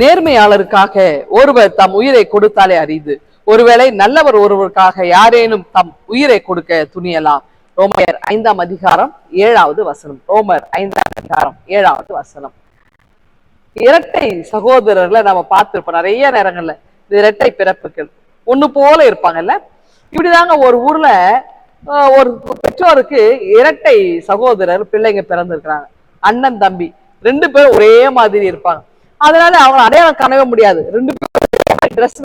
நேர்மையாளருக்காக ஒருவர் தம் உயிரை கொடுத்தாலே அரிது. ஒருவேளை நல்லவர் ஒருவருக்காக யாரேனும் தம் உயிரை கொடுக்க துணியலாம். ரோமர் ஐந்தாம் அதிகாரம் ஏழாவது வசனம். ரோமர் ஐந்தாம் அதிகாரம் ஏழாவது வசனம். இரட்டை சகோதரர்களை நம்ம பார்த்திருப்போம் நிறைய நேரங்கள்ல. இந்த இரட்டை பிறப்புகள். ஒண்ணு போல இருப்பாங்கல்ல? இப்படிதாங்க ஒரு ஊர்ல ஒரு பெற்றோருக்கு இரட்டை சகோதரர் பிள்ளைங்க பிறந்திருக்கிறாங்க. அண்ணன் தம்பி. ரெண்டு பேரும் ஒரே மாதிரி இருப்பாங்க. அதனால அவங்களை அடையாளம் காணவே முடியாது. ரெண்டு பேரும் ட்ரெஸ்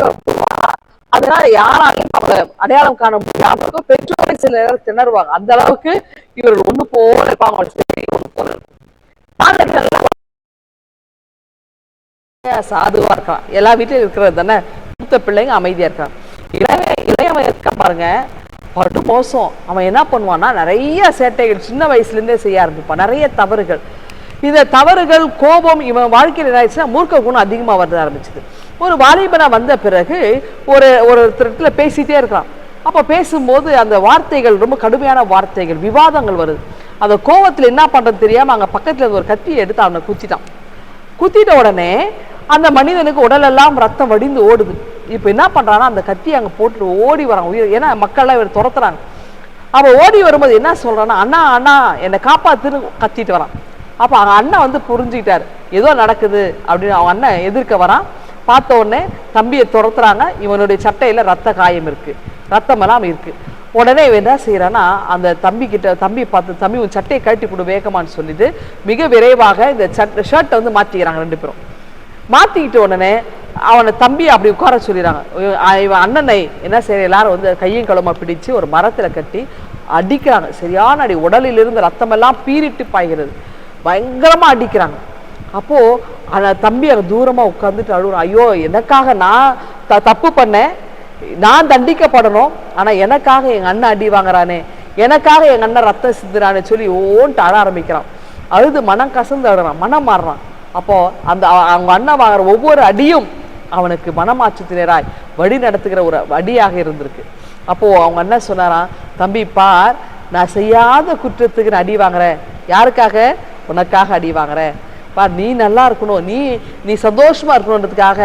அதனால யாராலையும் அவங்க அடையாளம் காண முடியாம பெற்றோரை சில நேரம் திணறுவாங்க. அந்த அளவுக்கு இவர்கள் ஒண்ணு போல இருப்பாங்க. சாதுவா இருக்கான் எல்லா வீட்லயும் இருக்கிறது தானே? மூத்த பிள்ளைங்க அமைதியா இருக்கான் இளைய இளையவன் இருக்க பாருங்க படு மோசம் அவன் என்ன பண்ணுவான்னா நிறைய சேட்டைகள் சின்ன வயசுல இருந்தே செய்ய ஆரம்பிப்பான். நிறைய தவறுகள். இந்த தவறுகள் கோபம் இவன் வாழ்க்கையில் என்ன ஆயிடுச்சுன்னா மூர்க்க குணம் அதிகமாக வர ஆரம்பிச்சது. ஒரு வாலிபனாக வந்த பிறகு ஒரு ஒரு இடத்துல பேசிகிட்டே இருக்கிறான் அப்போ பேசும்போது அந்த வார்த்தைகள் ரொம்ப கடுமையான வார்த்தைகள் விவாதங்கள் வருது. அந்த கோபத்தில் என்ன பண்ணுறது தெரியாமல் அங்கே பக்கத்தில் ஒரு கத்தியை எடுத்து அவனை குத்திட்டான். குத்திட்ட உடனே அந்த மனிதனுக்கு உடலெல்லாம் ரத்தம் வடிந்து ஓடுது. இப்போ என்ன பண்ணுறான்னா அந்த கத்தியை அங்கே போட்டு ஓடி வரான். உயிர் ஏன்னா மக்கள்லாம் இவர் துரத்துறாங்க. அவன் ஓடி வரும்போது என்ன சொல்றான்னா அண்ணா அண்ணா என்னை காப்பாத்துன்னு கத்திட்டு வரான். அப்போ அவங்க அண்ணன் வந்து புரிஞ்சுக்கிட்டாரு. ஏதோ நடக்குது அப்படின்னு அவன் அண்ணன் எதிர்க்க வரான். பார்த்த உடனே தம்பியை துரத்துறாங்க. இவனுடைய சட்டையில ரத்த காயம் இருக்கு. ரத்தமெல்லாம் இருக்கு. உடனே இவன் என்ன செய்யறான்னா அந்த தம்பி கிட்ட தம்பி பார்த்து தம்பி உன் சட்டையை கழட்டி கொடு வேகமான்னு சொல்லிட்டு மிக விரைவாக இந்த சட் ஷர்ட்டை வந்து மாத்திக்கிறாங்க ரெண்டு பேரும். மாத்திக்கிட்ட உடனே அவனை தம்பி அப்படி உட்கார சொல்லிடுறாங்க. இவன் அண்ணனை என்ன செய்ய எல்லாரும் வந்து கையும் களுமா பிடிச்சு ஒரு மரத்துல கட்டி அடிக்கிறாங்க. சரியான அடி உடலிலிருந்து ரத்தமெல்லாம் பீறிட்டு பாய்கிறது. பயங்கரமாக அடிக்கிறாங்க. அப்போது அந்த தம்பி அங்கே தூரமாக உட்காந்துட்டு அழுகுறான் ஐயோ எனக்காக நான் த தப்பு பண்ணேன். நான் தண்டிக்கப்படணும். ஆனால் எனக்காக எங்கள் அண்ணன் அடி வாங்குறானே. எனக்காக எங்கள் அண்ணன் ரத்தம் சிந்துறானே சொல்லி ஓன்ட்டு அழ ஆரம்பிக்கிறான். அழுது மனம் கசந்து அழுறான். மனம் மாறுறான். அப்போது அந்த அவங்க அண்ணன் வாங்குற ஒவ்வொரு அடியும் அவனுக்கு மனமாச்சத்தினராய் வழி நடத்துகிற ஒரு அடியாக இருந்திருக்கு. அப்போது அவங்க அண்ணன் சொன்னாராம் தம்பி பார் நான் செய்யாத குற்றத்துக்கு நான் அடி வாங்குறேன். யாருக்காக? உனக்காக அடி வாங்குறேன். பா நீ நல்லா இருக்கணும். நீ நீ சந்தோஷமா இருக்கணுன்றதுக்காக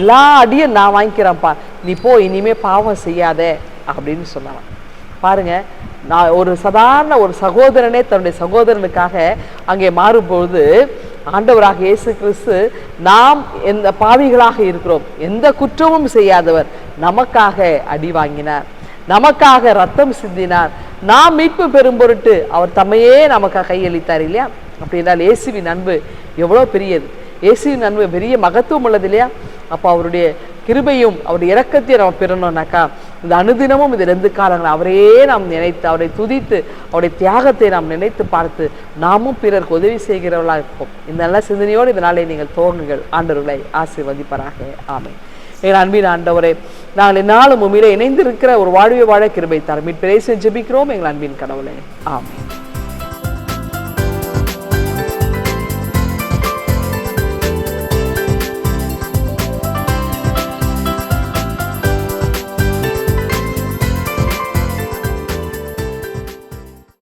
எல்லா அடியும் நான் வாங்கிக்கிறேன்ப்பா. நீ போ இனிமே பாவம் செய்யாத அப்படின்னு சொன்னான். பாருங்க நான் ஒரு சாதாரண ஒரு சகோதரனே தன்னுடைய சகோதரனுக்காக அங்கே மாறும்பொழுது ஆண்டவராக இயேசு கிறிஸ்து நாம் எந்த பாவிகளாக இருக்கிறோம். எந்த குற்றமும் செய்யாதவர் நமக்காக அடி வாங்கினார். நமக்காக ரத்தம் சிந்தினார். நாம் மீட்பு பெறும் பொருட்டு அவர் தம்மையே நமக்காக கையளித்தார் இல்லையா? அப்படி என்றால் இயேசுவின் அன்பு எவ்வளோ பெரியது? இயேசுவின் அன்பு பெரிய மகத்துவம் உள்ளது இல்லையா? அப்போ அவருடைய கிருபையும் அவருடைய இறக்கத்தையும் நம்ம பெறணும்னாக்கா இந்த அனுதினமும் இந்த ரெண்டு காலங்கள் அவரையே நாம் நினைத்து அவரை துதித்து அவருடைய தியாகத்தை நாம் நினைத்து பார்த்து நாமும் பிறருக்கு உதவி செய்கிறவர்களாக இருப்போம். இந்த நல்ல சிந்தனையோடு இதனாலே நீங்கள் துவங்குங்கள். ஆண்டவர்களை ஆசீர்வதிப்பாராக. ஆமை எங்கள் அன்பின் ஆண்டவரே நாங்கள் என்னாலும் உண்மையிலே இணைந்திருக்கிற ஒரு வாழ்வை வாழ கிருபை தரம். மீட்பிரேசன் ஜெபிக்கிறோம் எங்கள் அன்பின் கடவுளே ஆமை